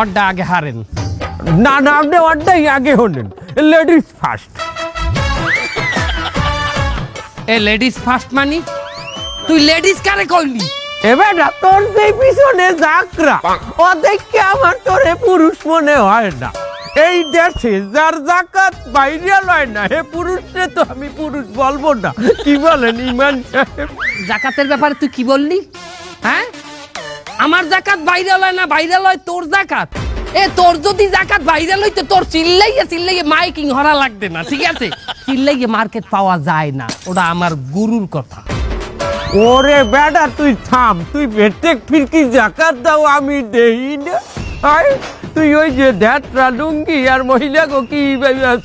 অড্ডা আগে হারেন। না না আপনি অর্ডাই আগে হলেন। লেডিস ফার্স্ট এ লেডিস ফার্স্ট মানি? তুই লেডিস কারে কইলি? এবার না তোর যে পিছনে যাকরা ও দেখে আমার তোরে পুরুষ মনে হয় না। এই দেশে যার জাকাত বাইরে লয় না হে পুরুষে তো আমি পুরুষ বলব না। কি বলেন ইমান সাহেব? জাকাতের ব্যাপারে তুই কি বললি? হ্যাঁ? আমার জাকাত বাইরে লয় না বাইরে লয় তোর জাকাত। এ তোর যদি জাকাত বাইরে লই তো তোর চিল্লাইয়ে চিল্লাইয়ে মাইকিং হরা লাগবে না ঠিক আছে? চিল্লাইয়ে মার্কেট পাওয়া যায় না ওটা আমার গুরুর কথা। ওরে বেটা তুই থাম তুই প্রত্যেক ফিরকি জাকাত দাও আমি দেই না। আয় তুই ওই যে দ্যাটরা লুঙ্গি আর মহিলা গো কি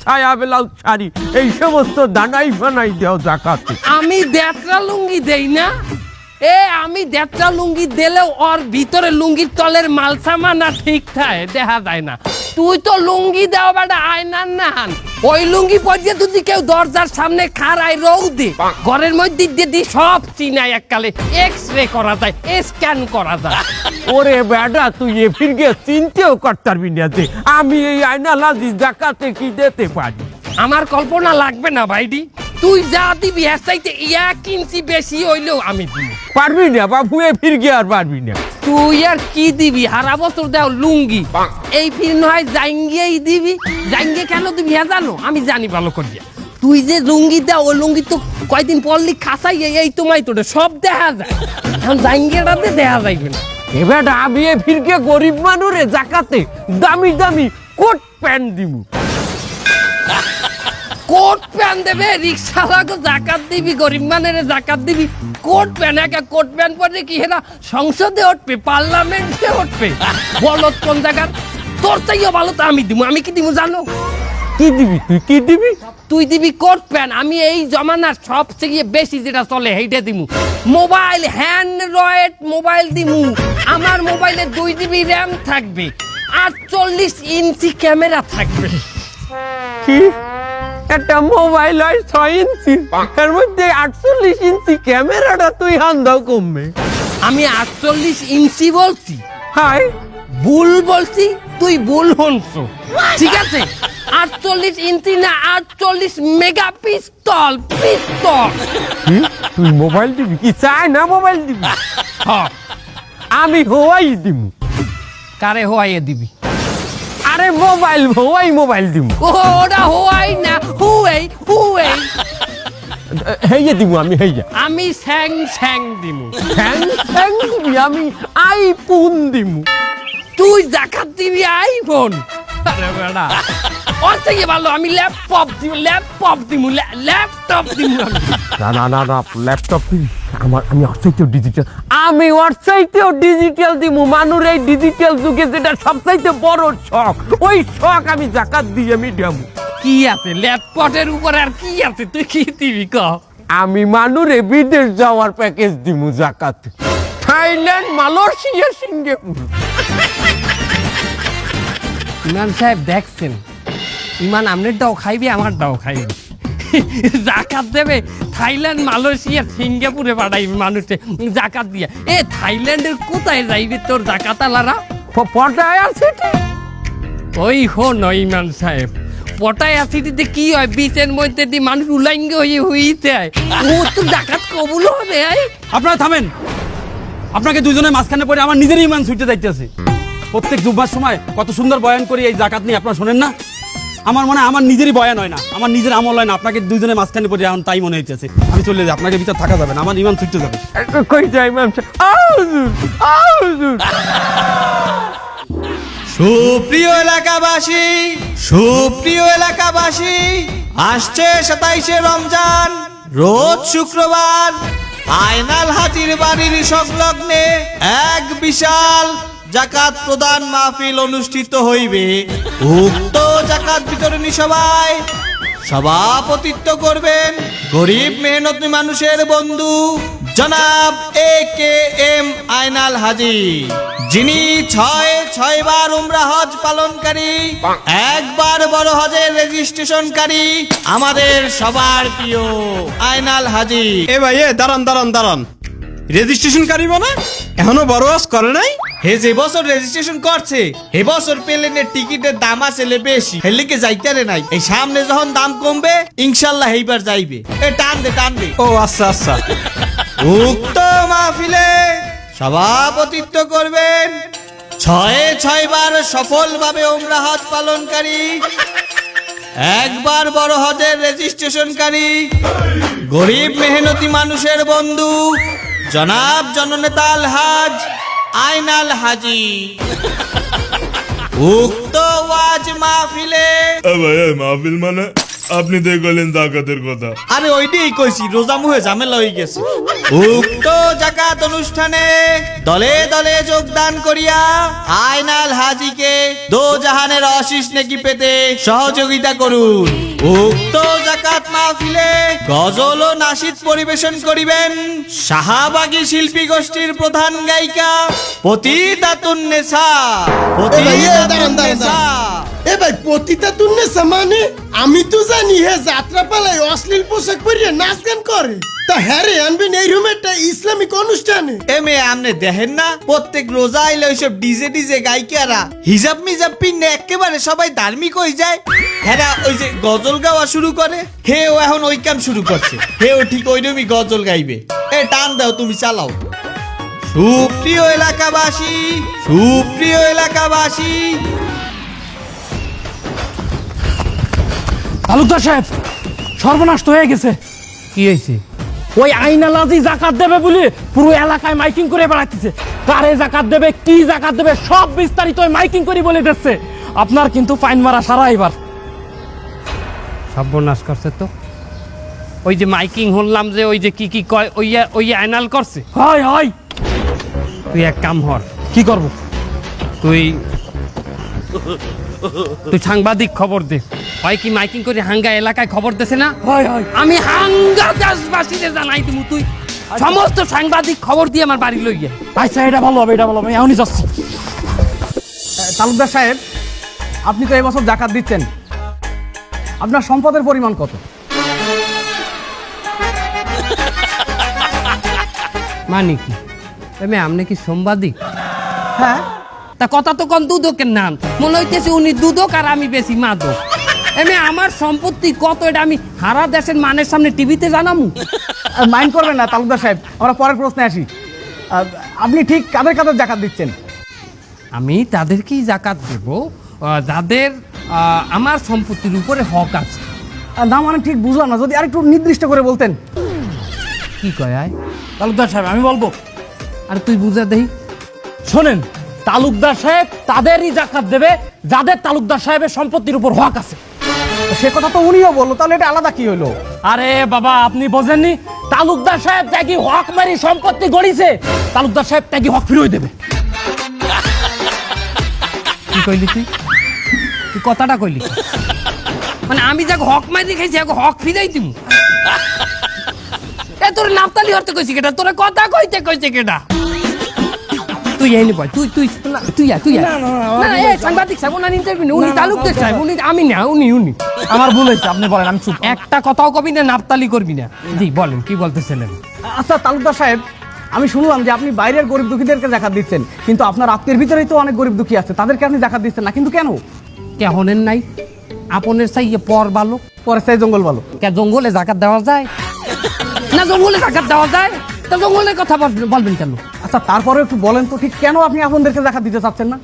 ছায়া ব্লাউজ শাড়ি এই সমস্ত দানাই ফানাই দাও জাকাত। আমি দেড়টা লুঙ্গি দেই না এ আমি দেড়টা লুঙ্গি দিলেও ওর ভিতরে লুঙ্গির তলের মালসামা না ঠিক থাকে দেখা যায় না। তুই তো লুঙ্গি দাও বেটা আয়নার নান ওই লুঙ্গি পরিয়ে যদি কেউ দরজার সামনে খাড়ায় রৌদে ঘরের মধ্যে দিয়ে দি সব চিনায় এককালে। এক্স রে করা যায় স্ক্যান করা যায়। ওরে বেটা তুই এ ফিরকে চিনতেও করতার বিনাতে আমি এই আয়না লাজি জাকাতে কি দিতে পারি? আমার কল্পনা লাগবে না ভাইডি তুই যা দিবি এর চাইতে এক ইঞ্চি বেশি হইলেও আমি দিব। পারবি না বাবু এ ফিরকে আর পারবি না। তুই আর কি দিবি? হারা বছর দেও লুঙ্গি। এই ফির নয় জাঙ্গিয়েই দিবি। জাঙ্গে কেন দিবি হ্যাঁ জানো? আমি জানি ভালো করিয়া তুই যে লুঙ্গি দাও ওই লুঙ্গি তো কয়দিন পরলি খাসাই এই তোমায় তোরে সব দেখা যায়। এখন জাঙ্গিয়াটাতে দেখা যাইবে না। এবার আমি এ ফিরকে গরিব মানুরে জাকাতে দামি দামি কোট প্যান্ট দিমু কোট প্যান্ট দেবে রিক্সাওয়ালাকে জাকাত দিবি গরিব মানের জাকাত দিবি। কোট প্যান্ট একা কোট প্যান্ট পরে কি হেনা সংসদে উঠবে পার্লামেন্টে উঠবে। বলত কোন জায়গার? তোর চাইও ভালো তো আমি দিব আমি কি দিব জানো? কি দিবি? তুই কি দিবি? তুই দিবি কোট প্যান্ট। আমি এই জমানার সবচেয়ে বেশি যেটা চলে সেইটা দিমু। মোবাইল হ্যান্ড্রয়েড মোবাইল দিমু। আমার মোবাইলে দুই জিবি র্যাম থাকবে। আটচল্লিশ ইঞ্চি ক্যামেরা থাকবে। কি? একটা মোবাইল হয় ছয় ইঞ্চি। এর মধ্যে আটচল্লিশ ইঞ্চি ক্যামেরাটা তুই হান্দাও কমবে। আমি আটচল্লিশ ইঞ্চি বলছি। হাই ভুল বলছি তুই ভুল হনছো ঠিক আছে? আটচল্লিশ ইঞ্চি না আটচল্লিশ মেগা পিস্তল। পিস্তল? তুই মোবাইল দিবি কি? চাই না মোবাইল দিবি? হ্যাঁ। আমি হওয়াই দিমু কারে হওয়াইয়ে দিবি? আরে মোবাইল হুয়াই মোবাইল দিব ওটা হওয়াই না হুয়াই হুয়াই। হেয়ে দিব আমি হেয়ে আমি স্যাং স্যাং দিমু। স্যাং স্যাং দিবি আমি আইফোন দিমু। তুই জাকাত দিবি আইফোন। আরে বেড়া ওর থেকে ভালো আমি ল্যাপটপ দিব ল্যাপটপ দিমু ল্যাপটপ আমি না না না না ল্যাপটপ দিবি আমার আমি অর্চাইতেও ডিজিটাল আমি অর্চাইতেও ডিজিটাল দিমু। মানুর এই ডিজিটাল যুগে যেটা সবচাইতে বড় শখ ওই শখ আমি জাকাত দিয়ে আমি দেবো। কি আছে? ল্যাপটপের উপরে আর কি আছে? তুই কি দিবি ক? আমি মানুরে বিদেশ যাওয়ার প্যাকেজ দিমু জাকাত। Thailand Malaysia Singapore. ইমান সাহেব দেখছেন। ইমান আমনেরটাও খাইবে আমারটাও খাইবে। জাকাত দেবে থাইল্যান্ড মালয়েশিয়া সিঙ্গাপুরে পাঠাইবে মানুষে জাকাত দিয়া। এ থাইল্যান্ডের কোথায় যাইবে তোর জাকাত আলারা? পটায় আছে ওই হো নয় ইমান সাহেব পটায় আসিটিতে কি হয়? বিচের মধ্যে দিয়ে মানুষ উলাঙ্গ হয়ে হইতে হয় ও তো জাকাত কবুল হবে আপনারা থামেন। আপনাকে দুজনের মাঝখানে পড়ে আমার নিজেরই ইমান ছুটে যাইতেছে। প্রত্যেক জুব্বার সময় কত সুন্দর বয়ান করি এই জাকাত নিয়ে আপনারা শোনেন না? আমার মনে আমার নিজেরই বয়ান হয় না। আমার নিজের আমল হয় না। আপনাকে দুজনের মাঝখানে পড়ে এখন তাই মনে হইতেছে। আমি চলে যাই, আপনাকে ভিতর থাকা যাবে না। আমার ইমান ছুটতে যাবে। সুপ্রিয় এলাকাবাসী সুপ্রিয় এলাকাবাসী, আসছে সাতাইশে রমজান, রোজ শুক্রবার। আয়নাল হাতির বাড়ির সংলগ্নে এক বিশাল জাকাত প্রদান মাহফিল অনুষ্ঠিত হইবে। উক্ত জাকাত বিতরণী সভায় সভাপতিত্ব করবেন গরিব মেহনতি মানুষের বন্ধু জনাব এ কে এম আয়নাল হাজি, যিনি ছয় ছয় বার উমরা হজ পালনকারী, একবার বড় হজের রেজিস্ট্রেশনকারী আমাদের সবার প্রিয় আয়নাল হাজি। এ ভাই, এ, দাঁড়ান দাঁড়ান দাঁড়ান। রেজিস্ট্রেশন কারিব না এখনও বড় ওয়াজ করে নাই? হে যে বছর রেজিস্ট্রেশন করছে এ বছর প্লেনের টিকিটের দাম আছে বেশি। হেলিকে যাইতারে নাই। এই সামনে যখন দাম কমবে ইনশাল্লাহ এইবার যাইবে। এ টান দে টান দে। ও আচ্ছা আচ্ছা। উক্ত মাহফিলে সভাপতিত্ব করবেন ছয়ে ছয় বার সফলভাবে ওমরা হজ পালনকারী একবার বড় হজের রেজিস্ট্রেশনকারী গরিব মেহনতি মানুষের বন্ধু জনাব জননেতা আল হাজ আইনাল হাজি উক্ত ওয়াজ মাহফিলে ভাই মাহফিল মানে? আপনি তো জাকাতের কথা। আরে ওইটাই কইছি রোজা মুহে ঝামেলা হয়ে গেছে। উক্ত জাকাত অনুষ্ঠানে দলে দলে যোগদান করিয়া আইনাল হাজিকে দো জাহানের অশিস নেকি পেতে সহযোগিতা করুন। উক্ত জাকাত মাহফিলে গজল ও নাসিদ পরিবেশন করিবেন শাহাবাগী শিল্পী গোষ্ঠীর প্রধান গায়িকা পতিতাতুন নেসা এ ভাই, পতিতা তুন্নে মানে আমি তো জানি হে যাত্রা পালায় অশ্লীল পোশাক পরিয়ে নাচ গান করে। তা হ্যাঁ রে আনবেন এই রুমে একটা ইসলামিক অনুষ্ঠানে। এ মেয়ে আমনে দেখেন না? প্রত্যেক রোজা আইলে ওইসব ডিজে ডিজে গায়িকারা হিজাব মিজাব পিন্নে একেবারে সবাই ধার্মিক হয়ে যায়। হ্যাঁ ওই যে গজল গাওয়া শুরু করে হে ও এখন ওই কাম শুরু করছে। হে ও ঠিক ওই ওইরকমই গজল গাইবে। এ টান দাও তুমি চালাও। সুপ্রিয় এলাকাবাসী সুপ্রিয় এলাকাবাসী তালুকদার সাহেব সর্বনাশ হয়ে গেছে। কি হয়েছে? ওই আইনালাজি জাকাত দেবে বলে পুরো এলাকায় মাইকিং করে বেড়াচ্ছে কারে জাকাত দেবে কি জাকাত দেবে সব বিস্তারিত মাইকিং করে বলে দিচ্ছে। আপনার কিন্তু ফাইন মারা সারা এবার। সর্বনাশ করছে তো? ওই যে মাইকিং শুনলাম যে ওই যে কি কি কয় ওই ওই আইনাল করছে? হয় হয়। তুই এক কাম হর কি করব? তুই তুই সাংবাদিক খবর দে। হয় কি মাইকিং করে হাঙ্গা এলাকায় খবর দেছে না? আমি হাঙ্গা দেশবাসীদের জানাই দিমু তুই। সমস্ত সাংবাদিক খবর দিয়ে আমার বাড়ি লই গিয়ে আচ্ছা এটা ভালো হবে এটা ভালো হবে। আমি এখনই যাচ্ছি। তালুকদার সাহেব আপনি তো এবছর জাকাত দিচ্ছেন। আপনার সম্পদের পরিমাণ কত? মানে কি? আপনি কি সাংবাদিক? হ্যাঁ? তা কথা তো কোন দুদকের নাম। মনে হইতেছে উনি দুদক আর আমি বেশি মাদক। এমনি আমার সম্পত্তি কত এটা আমি হারা দেশের মানের সামনে টিভিতে জানামু? মাইন্ড করবেন না তালুকদার সাহেব আমরা পরের প্রশ্নে আসি। আপনি ঠিক কাদের কাদের জাকাত দিচ্ছেন? আমি তাদেরকেই জাকাত দেব। যাদের আমার সম্পত্তির উপরে হক আছে। না মানে ঠিক বুঝলাম না যদি আরেকটু নির্দিষ্ট করে বলতেন। কি কয় আয়? তালুকদার সাহেব আমি বলব। আর তুই বুঝা দেই। শোনেন তালুকদার সাহেব তাদেরই জাকাত দেবে যাদের তালুকদার সাহেবের সম্পত্তির উপর হক আছে। সে কথা তো উনিও বলল তাহলে এটা আলাদা কি হলো আরে বাবা আপনি বোঝেননি? তালুকদার সাহেব ত্যাগি হক মারি সম্পত্তি গড়িছে তালুকদার সাহেব ত্যাগি হক ফিরিয়ে দেবে। কি কইলি তুই? তুই কথাটা কইলি মানে আমি যাকে হক মারি খাইছি এক হক ফিরাই দিমু। এ তোর নাপতালি হরতে কইছি কেটা তোর কথা কইতে কইছে কেটা তুই তুই তুই না, তুই আয় তুই আয়। না এ সাংবাদিক সাহেব ইন্টারভিউ উনি তালুকদার সাহেব উনি আমি না উনি উনি। আমার ভুল হয়েছে আপনি বলেন আমি চুপ। একটা কথাও কবি না নাপতালি করবি না। জি বলেন কি বলতেছিলেন? আচ্ছা তালুকদার সাহেব আমি শুনলাম যে আপনি বাইরের গরিব দুঃখীদেরকে জাকাত দিচ্ছেন কিন্তু আপনার আত্মীয়ের ভিতরেই তো অনেক গরিব দুঃখী আছে তাদেরকে আপনি জাকাত দিচ্ছেন না কিন্তু কেন? কেহনের নাই? আপনের চাই পর ভালো। পরের চাই জঙ্গল ভালো। কে জঙ্গলে জাকাত দেওয়া যায়? না জঙ্গলে জাকাত দেওয়া যায়? তা জঙ্গলের কথা বল- বলবেন কেন? আচ্ছা তারপরে একটু বলেন তো ঠিক কেন আপনি আপনাদেরকে জাকাত দিতে চাচ্ছেন না?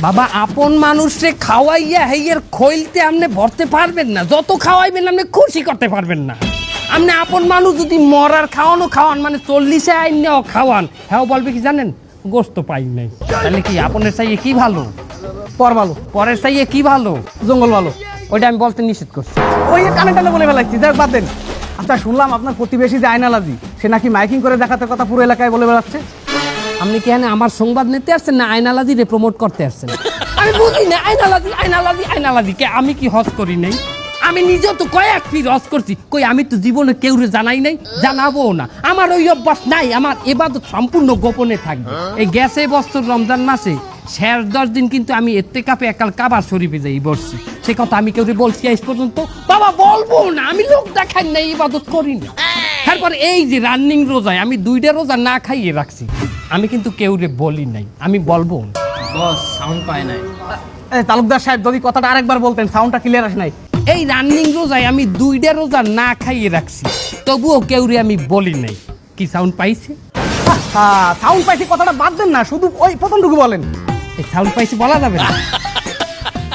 বাবা আপন মানুষে খাওয়াইয়া হেইয়ের খইলতে আপনি ভরতে পারবেন না। যত খাওয়াইবেন আপনি খুশি করতে পারবেন না। আপনি আপন মানুষ যদি মরার খাওয়ানো খাওয়ান মানে চল্লিশে আইনেও খাওয়ান। হ্যাঁ বলবে কি জানেন? গোস্ত পাই নাই। তাহলে কি আপনের চাইয়ে কি ভালো? পর ভালো। পরের চাইয়ে কি ভালো? জঙ্গল ভালো। ওইটা আমি বলতে নিষেধ করছি। ওই যে কানে বলে ফেলাচ্ছি যাক বাদ দেন। আচ্ছা শুনলাম আপনার প্রতিবেশী যে আইনালাজি সে নাকি মাইকিং করে দেখাতে কথা পুরো এলাকায় বলে বেড়াচ্ছে। আপনি কি এখানে আমার সংবাদ নিতে আসছেন না আইনালাদি রে প্রমোট করতে আসছেন? আমি বুঝি না আইনালাদি আইনালাদি আইনালাদি কে আমি কি হজ করি নাই? আমি নিজেও তো কয়েক ফির রস করছি, কই আমি তো জীবনে কেউরে জানাই নাই জানাব না। আমার ওই অভ্যাস নাই, আমার এবাদত সম্পূর্ণ গোপনে থাকবে। এই গ্যাসে বস্ত্র রমজান মাসে, শেষ দশ দিন কিন্তু আমি এতে কাপে একাল কাবার শরীফে যাই, বসছি। সে কথা আমি কেউ বলছি আজ পর্যন্ত বাবা বলব না আমি লোক দেখাই না ইবাদত করি না। তারপর এই যে রানিং রোজায় আমি দুইটা রোজা না খাইয়ে রাখছি আমি কিন্তু কেউরে বলি নাই আমি বলব না। বস সাউন্ড পায় নাই। তালুকদার সাহেব যদি কথাটা আরেকবার বলতেন সাউন্ডটা ক্লিয়ার আসে নাই। এই রানিং রোজায় আমি দুইটা রোজা না খাইয়ে রাখছি তবুও কেউরে আমি বলি নাই। কি সাউন্ড পাইছে? সাউন্ড পাইছি কথাটা বাদ দেন না শুধু ওই প্রথমটুকু বলেন। এই সাউন্ড পাইছে বলা যাবে না।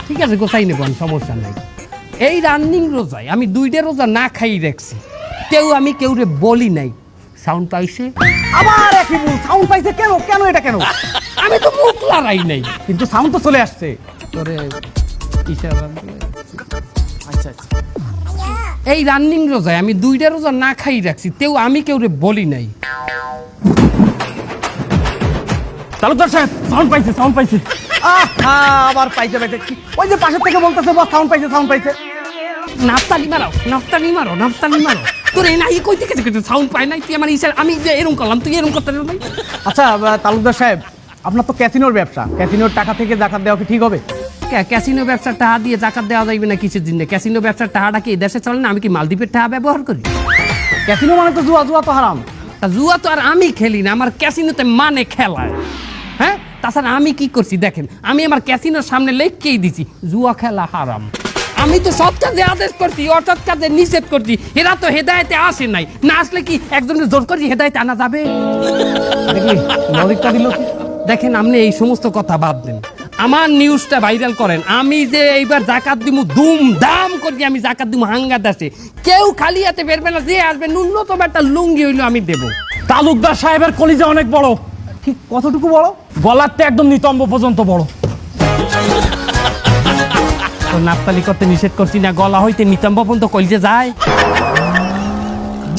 ঠিক আছে, গোসাই নেব সমস্যা নাই। এই রানিং রোজায় আমি দুইটা রোজা না খাইয়ে রাখছি কেউ আমি কেউরে বলি নাই। সাউন্ড পাইছে? আবার একই সাউন্ড পাইছে কেন? কেন এটা কেন? আমি তো মুখ লড়াই নাই। কিন্তু সাউন্ড তো চলে আসছে। তোরে ইশারা দিয়ে। এই রানিং রোজায় আমি দুইটা রোজা না খাই রাখছি তেও আমি কেউরে বলি নাই। তালুকদার সাহেব সাউন্ড পাইছে সাউন্ড পাইছে। আহ আবার পাইছে পাইছে। ওই যে পাশের থেকে বলতেছে বস সাউন্ড পাইছে সাউন্ড পাইছে। নাফতালি মারো নাফতালি মারো নাফতালি মারো। তোর এই নাই কই থেকে থেকে সাউন্ড পাই নাই তুই আমার ইশারা আমি যে এরকম করলাম তুই এরকম করতে নাই আচ্ছা তালুকদার সাহেব আপনার তো ক্যাসিনোর ব্যবসা। ক্যাসিনোর টাকা থেকে জাকাত দেওয়া কি ঠিক হবে? ক্যাসিনো ব্যবসার টাকা দিয়ে জাকাত দেওয়া যাইবে না কিছুর দিনে ক্যাসিনো ব্যবসার টাকাটা কি দেশে চলে না? আমি কি মালদ্বীপের টাকা ব্যবহার করি? ক্যাসিনো মানে তো জুয়া জুয়া তো হারাম। তা জুয়া তো আর আমি খেলি না আমার ক্যাসিনোতে মানে খেলায়। তাছাড়া আমি কি করছি দেখেন আমি আমার ক্যাসিনোর সামনে লেখকেই দিছি জুয়া খেলা হারাম। আমি তো সব কাজে আদেশ করছি অর্থাৎ কাজে নিষেধ করছি এরা তো হেদায়তে আসে নাই। না আসলে কি একজনের জোর করি হেদায়তে আনা যাবে? লজিকটা দিল দেখেন আপনি এই সমস্ত কথা বাদ দেন। আমার নিউজটা ভাইরাল করেন আমি যে এইবার জাকাত দিমু দুম দাম করি আমি জাকাত দিমু হাঙ্গা দাসে। কেউ খালি হাতে বেরবে না যে আসবে ন্যূনতম একটা লুঙ্গি হইল আমি দেবো। তালুকদার সাহেবের কলিজা অনেক বড়। ঠিক কতটুকু বড়? গলার তো একদম নিতম্ব পর্যন্ত বড়। তো নাপতালি করতে নিষেধ করছি না গলা হইতে নিতম্ব পর্যন্ত কলিতে যায়।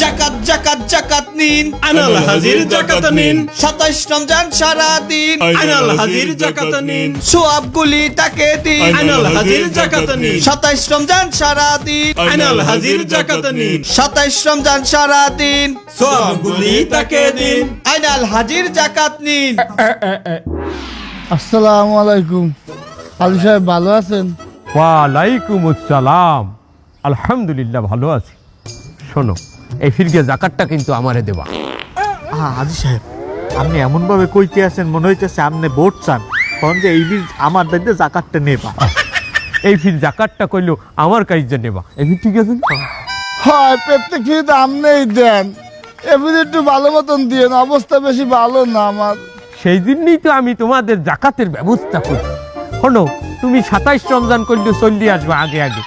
জাকাত জাকাত জাকাত নিন আনাল হাজির জাকাত নিন সাতাইশ রমজান সারা দিন। আনাল হাজির জাকাত নিন সোয়াব গুলি তাকে দিন। আনাল হাজির জাকাত নিন সাতাইশ রমজান সারা দিন। আনাল হাজির জাকাত নিন সাতাইশ রমজান সারা দিন। সবগুলি তাকে দিন। আইনাল হাজির জাকাত নিন আসসালামু আলাইকুম। আলু সাহেব ভালো আছেন? ওয়ালাইকুম আসসালাম। আলহামদুলিল্লাহ ভালো আছি। শোনো এই ফিরকে জাকাতটা কিন্তু আমারে দেবা। আজি সাহেব আপনি এমন ভাবে কইতে আছেন মনে হইতেছে আপনি ভোট চান। তখন যে এই বিল আমার দায়িত্বে জাকাতটা নেবা। এই ফির জাকাতটা কইলো আমার কাজে নেবা। এই ফির ঠিক আছে? হয় প্রত্যেক ফিরিতে আপনিই দেন। এবার একটু ভালো মতন দিয়েন অবস্থা বেশি ভালো না আমার। সেই জন্যই তো আমি তোমাদের জাকাতের ব্যবস্থা করি। শোনো তুমি সাতাইশ রমজান করলে চল্লি আসবে আগে আগে।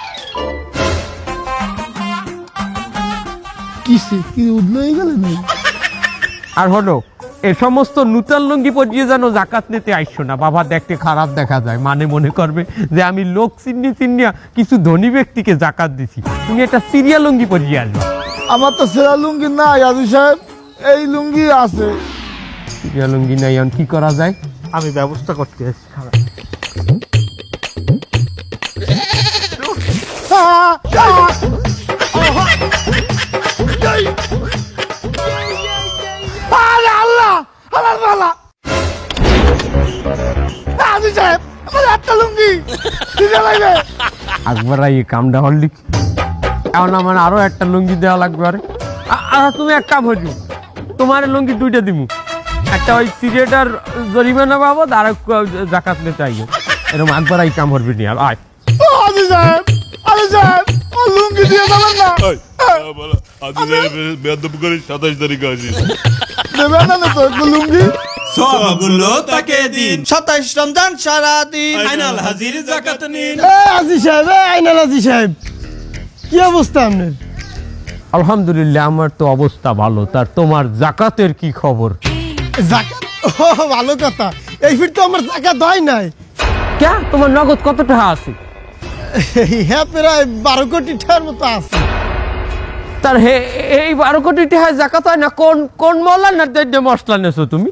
কিসে কি হয়ে গেলেন আর হলো এ সমস্ত নূতন লুঙ্গি পরিয়ে যেন জাকাত নিতে আইসো না। বাবা দেখতে খারাপ দেখা যায়। মানে মনে করবে যে আমি লোক চিন্নি চিন্নিয়া কিছু ধনী ব্যক্তিকে জাকাত দিছি। তুমি একটা সিরিয়া লুঙ্গি পরিয়ে আসবা আমার তো সেরা লুঙ্গি নাই আজি সাহেব। এই লুঙ্গি আছে। সিরিয়া লুঙ্গি নাই এখন কি করা যায়? আমি ব্যবস্থা করতে আছি খারাপ একটা লুঙ্গি আরও একটা লুঙ্গি দেওয়া লাগবে আরে আর তুমি এক কাম হইলি তোমার লুঙ্গি দুইটা দিমু একটা ওই সিরিয়াটার জরিমানা বাবদ আর জাকাত নিতে আইয়ে এরকম আকবর এই কাম করবি নি আর আয় সাহেব সাহেব লুঙ্গি দিয়ে দেবেন না। সাতাইশ তারিখ আসিস দেবেন না তো একটু লুঙ্গি? সবগুলো তাকে দিন। সাতাইশ রমজান সারা দিন আনাল হাজির জাকাত নিন। এ আজি সাহেব এ আইনাল আজি সাহেব কি অবস্থা আপনার? আলহামদুলিল্লাহ আমার তো অবস্থা ভালো। তার তোমার জাকাতের কি খবর? জাকাত? ও ভালো কথা। এই ফির তো আমার জাকাত হয় নাই। কে তোমার নগদ কত টাকা আছে? হ্যাঁ প্রায় বারো কোটি টাকার মতো আছে। তার হে এই বারো কোটি টাকা জাকাত হয় না? কোন কোন মহল্লা না দৈদ্য মশলা নেছো তুমি?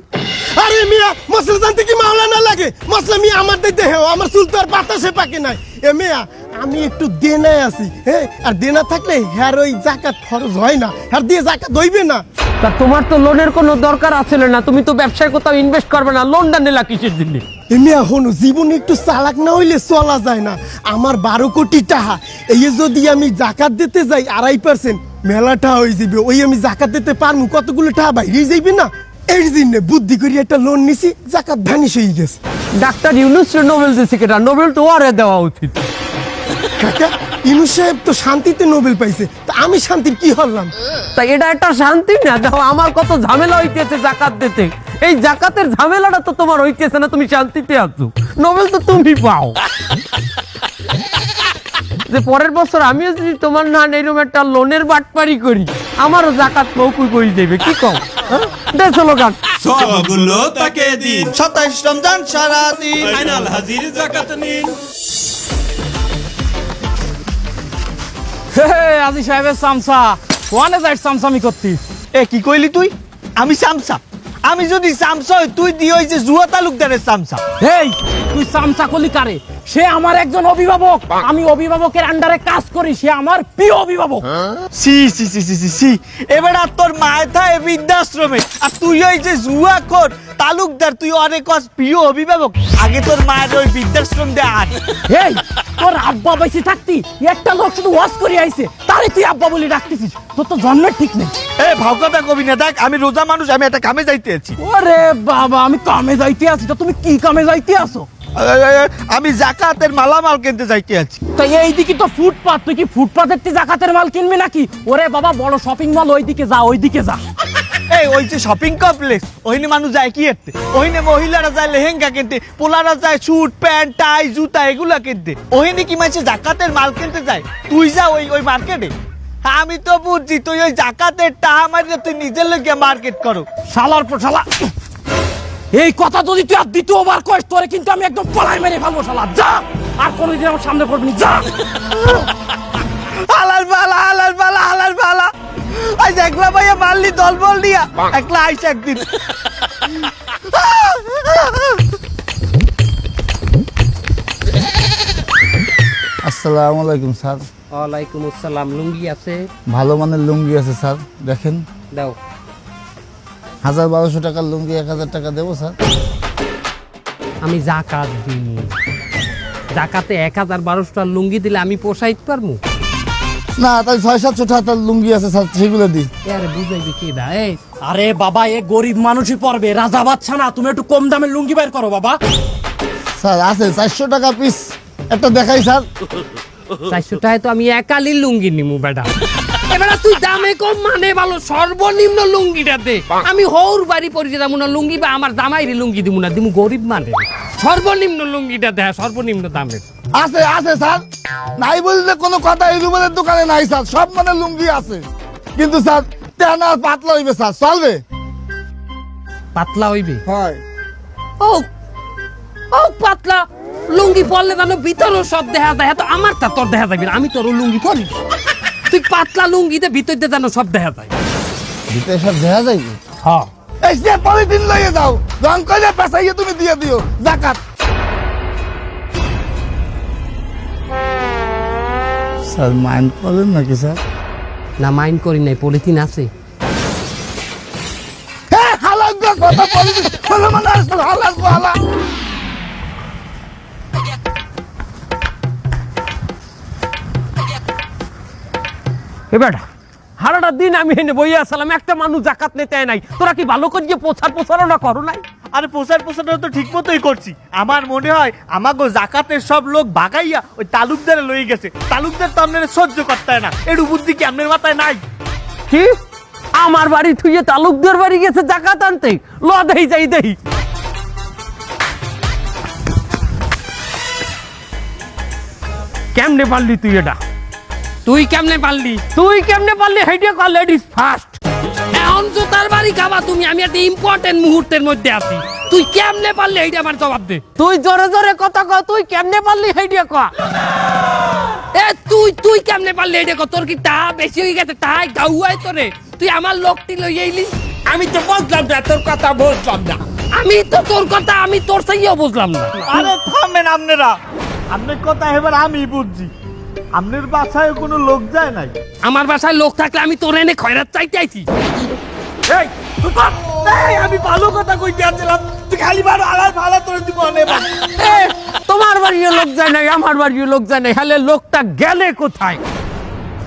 আরে মিয়া মশলা জানতে কি মাওলা না লাগে? মশলা মিয়া আমার দিতে হেও আমার চুল তো আর বাতাসে পাকে নাই। এ মিয়া আমি একটু দেনায় আছি হ্যাঁ আর দেনা থাকলে হ্যার ওই জাকাত খরচ হয় না। হ্যার দিয়ে জাকাত হইবে না। তা তোমার তো লোনের কোনো দরকার আছে না। তুমি তো ব্যবসায় কোথাও ইনভেস্ট করবে না। লোনটা নিলা কিসের জন্য? এমনি এখন জীবনে একটু চালাক না হইলে চলা যায় না। আমার বারো কোটি টাকা এই যদি আমি জাকাত দিতে যাই আড়াই পার্সেন্ট মেলাটা হয়ে যাবে ওই আমি জাকাত দিতে পারব কতগুলো টাকা বাইরে যাইবে না? এই জন্য বুদ্ধি করে একটা লোন নিছি জাকাত ভ্যানিশ হয়ে গেছে। ডাক্তার ইউনুস নোবেল দিচ্ছে কেটা? নোবেল তো ওরে দেওয়া উচিত। কাকা ইনু সাহেব তো শান্তিতে নোবেল পাইছে। তা আমি শান্তির কি হলাম? তা এটা একটা শান্তি না দেখো আমার কত ঝামেলা হইতেছে জাকাত দিতে। এই জাকাতের ঝামেলাটা তো তোমার হইতেছে না তুমি শান্তিতে আছো। নোবেল তো তুমি পাও। যে পরের বছর আমিও যদি তোমার না এরকম একটা লোনের বাটপারি করি আমারও জাকাত মৌকুই করে দেবে কি কম হ্যাঁ? সবগুলো তাকে দিন। সাতাইশ রমজান সারাদিন। আইনাল হাজির জাকাত নিন। আজি সাহেবের সামসা ওয়ানে যাই সামসামি করতিস এ কি কইলি তুই? আমি সামসা আমি যদি সামসা তুই দি ওই যে জুয়া তালুকদারের সামসা হেই! কারে? সে আমার একজন অভিভাবক। আমি অভিভাবকের আন্ডারে কাজ করি সে আমার প্রিয় অভিভাবক। সি সি সি সি সি সি। এবার আর তোর মাথায় বৃদ্ধাশ্রমে। আর তুই ওই যে জুয়া কর তালুকদার তুই অনেক প্রিয় অভিভাবক। আগে তোর মায়ের ওই বৃদ্ধাশ্রম দে আর হেই তোর আব্বা বেঁচে থাকতি একটা লোক শুধু ওয়াশ করে আইছে তারে তুই আব্বা বলে ডাকতেছিস? তোর তো জন্মের ঠিক নেই। এ ভাবকতা কবি না দেখ আমি রোজা মানুষ আমি একটা কামে যাইতে আছি। ওরে বাবা আমি কামে যাইতে আছি তো তুমি কি কামে যাইতে এ, আমি জাকাতের মালামাল কিনতে যাইতে আছি। তো এইদিকে তো ফুটপাত তুই কি ফুটপাতের তুই জাকাতের মাল কিনবি নাকি? ওরে বাবা বড় শপিং মল ওইদিকে যা ওইদিকে যা। এই ওই যে শপিং কমপ্লেক্স ওইনে মানুষ যায় কি এতে? ওইনে মহিলারা যায় লেহেঙ্গা কিনতে পোলারা যায় স্যুট প্যান্ট টাই জুতা এগুলা কিনতে। ওইনে কি মাসে জাকাতের মাল কিনতে যায়? তুই যা ওই ওই মার্কেটে আমি তো বুঝছি তুই ওই জাকাতের টাহা মারিয়ে তুই নিজের লোকে মার্কেট করো। শালার পর শালা। এই কথা যদি তুই আর দ্বিতীয়বার কইস তোরে কিন্তু আমি একদম পলাই মেরে ফেলব শালা। যা! আর কোনোদিন আমার সামনে পড়বি না, যা! হালার বালা হালার বালা হালার বালা। আজ একলা ভাইয়া মারলি দল বল দিয়া একলা আইস একদিন। আসসালামু আলাইকুম স্যার। ওয়ালাইকুম আসসালাম। লুঙ্গি আছে? ভালো মানের লুঙ্গি আছে স্যার। দেখেন। দাও। হাজার বারোশো টাকার লুঙ্গি এক হাজার টাকা দেবো স্যার। আমি জাকাত দিই জাকাতে এক হাজার বারোশো টাকার লুঙ্গি দিলে আমি পোষাইতে পারব না তাই ছয় সাতশো টাকার লুঙ্গি আছে স্যার সেগুলো দিই। আরে বুঝাইবি কি দা এই? আরে বাবা এ গরিব মানুষই পড়বে রাজা বাচ্চা না তুমি একটু কম দামের লুঙ্গি বের করো বাবা। স্যার আছে চারশো টাকা পিস একটা দেখাই স্যার। চারশো টাকায় তো আমি একালি লুঙ্গি নিমু বেটা। এবারে তুই দামে কম মানে ভালো। সর্বনিম্ন লুঙ্গিটা দে। আমি হৌর বাড়ি পরিচয় না লুঙ্গি বা আমার দামাইরে লুঙ্গি দিব না দিমু গরিব মানে। সর্বনিম্ন লুঙ্গিটা দে সর্বনিম্ন দামের আছে আছে স্যার। নাই বললে কোনো কথা এই রুবেলের দোকানে নাই স্যার। সব মানে লুঙ্গি আছে। কিন্তু স্যার তেনা পাতলা হইবে স্যার। চলবে? পাতলা হইবে? হয়। ও ও পাতলা। লুঙ্গি পরলে জানো ভিতরও সব দেখা যায়। তো আমার তা তোর দেখা যাবে আমি তোর লুঙ্গি পরি। তুই পাতলা লুঙ্গিতে ভিতর দিয়ে জানো সব দেখা যায়। ভিতরে সব দেখা যাইবে হ্যাঁ। এই সে পলিথিন লইয়ে যাও রং করে পেশাইয়ে তুমি দিয়ে দিও জাকাত। স্যার মাইন্ড করেন নাকি স্যার? না মাইন্ড করি নাই পলিথিন আছে। হ্যাঁ হালাক কথা পলিথিন হলো মানে আসলে হালাক এবার হারাটা দিন আমি এনে বইয়া আসলাম একটা মানুষ জাকাত নিতে নাই। তোরা কি ভালো করে প্রচার প্রচারণা করো নাই? আরে প্রচার প্রচারটা তো ঠিক মতোই করছি। আমার মনে হয় আমাগো জাকাতের সব লোক বাগাইয়া ওই তালুকদারে লই গেছে। তালুকদার তো আপনার সহ্য করতে না। একটু বুদ্ধি কি আপনার মাথায় নাই? কি? আমার বাড়ি থুইয়ে তালুকদার বাড়ি গেছে জাকাত আনতে? ল দেই যাই দেই কেমনে পারলি তুই এটা? তুই কেমনে পারলি? তুই কেমনে পারলি? হেডিয়া কল লেডিস ফার্স্ট এখন জোতার বাড়ি খাবা তুমি আমি একটা ইম্পর্টেন্ট মুহূর্তের মধ্যে আছি। তুই কেমনে পারলি? এইটা আমার জবাব দে। তুই জোরে জোরে কথা কও তুই কেমনে পারলি? হেডিয়া ক। এ তুই তুই কেমনে পারলি? এইটা কর? তোর কি টাহা বেশি হয়ে গেছে? টাহাই গাউয়াই তোরে। তুই আমার লোকটি লই আইলি। আমি তো বুঝলাম না তোর কথা বুঝলাম না। আমি তো তোর কথা আমি তোর সাইও বুঝলাম না। আরে থামেন আপনারা। আপনার কথা এবার আমি বুঝছি। আপনার বাসায় কোনো লোক যায় নাই। আমার বাসায় লোক থাকলে আমি তোর এনে খয়রাত চাইতে আইছি। এই তুই কর। এই, আমি ভালো কথা কইতে আসছিলাম তুই খালি বারো আলার ভালো তোর দিব অনেক তোমার বাড়িও লোক যায় নাই আমার বাড়িও লোক যায় নাই হলে লোকটা গেলে কোথায়?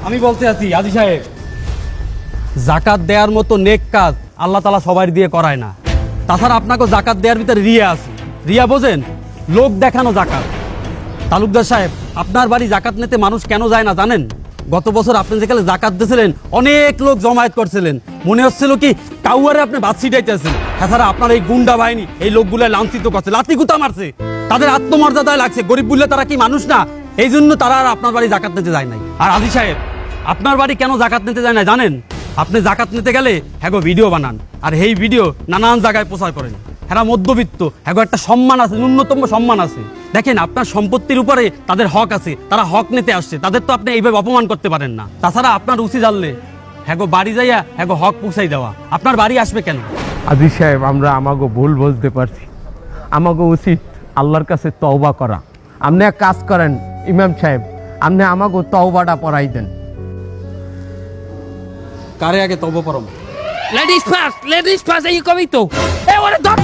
আমি বলতে আছি আজি সাহেব জাকাত দেওয়ার মতো নেক কাজ আল্লাহ তালা সবাই দিয়ে করায় না। তাছাড়া আপনাকে জাকাত দেওয়ার ভিতরে রিয়া আছে। রিয়া বোঝেন লোক দেখানো জাকাত। তালুকদার সাহেব, আপনার বাড়ি জাকাত নিতে মানুষ কেন যায় না জানেন? গত বছর আপনি যেখানে জাকাত দিয়েছিলেন, অনেক লোক জমায়েত করছিলেন। মনে হচ্ছিল কি, কাউয়ারে আপনি বাদ ছিটাইতেছেন। তাছাড়া আপনার এই গুন্ডা বাহিনী, এই লোকগুলো লাঞ্ছিত করছে লাতি গুতা মারছে। তাদের আত্মমর্যাদায় লাগছে। গরিব বললে তারা কি মানুষ না? এই জন্য তারা আর আপনার বাড়ি জাকাত নিতে যায় নাই। আর আদি সাহেব, আপনার বাড়ি কেন জাকাত নিতে যায় না জানেন? আপনি জাকাত নিতে গেলে হ্যাঁ ভিডিও বানান, আর এই ভিডিও নানান জায়গায় প্রচার করেন। হ্যাঁ মধ্যবিত্ত হ্যাঁ একটা সম্মান আছে, ন্যূনতম সম্মান আছে। দেখেন আপনার সম্পত্তির উপরে তাদের হক আছে তারা হক নিতে আসছে তাদের তো আপনি এইভাবে অপমান করতে পারেন না। তাছাড়া আপনার উচিত জানলে হ্যাঁ বাড়ি যাইয়া হ্যাঁ হক পুষাই দেওয়া। আপনার বাড়ি আসবে কেন? আজি সাহেব আমরা আমাকে ভুল বুঝতে পারছি। আমাকে উচিত আল্লাহর কাছে তওবা করা। আপনি এক কাজ করেন ইমাম সাহেব আপনি আমাকে তওবাটা পড়াই দেন। কারে আগে তব পরম লেডিস ফার্স্ট লেডিস ফার্স্ট এই কবি তো। এ ওরে ধর।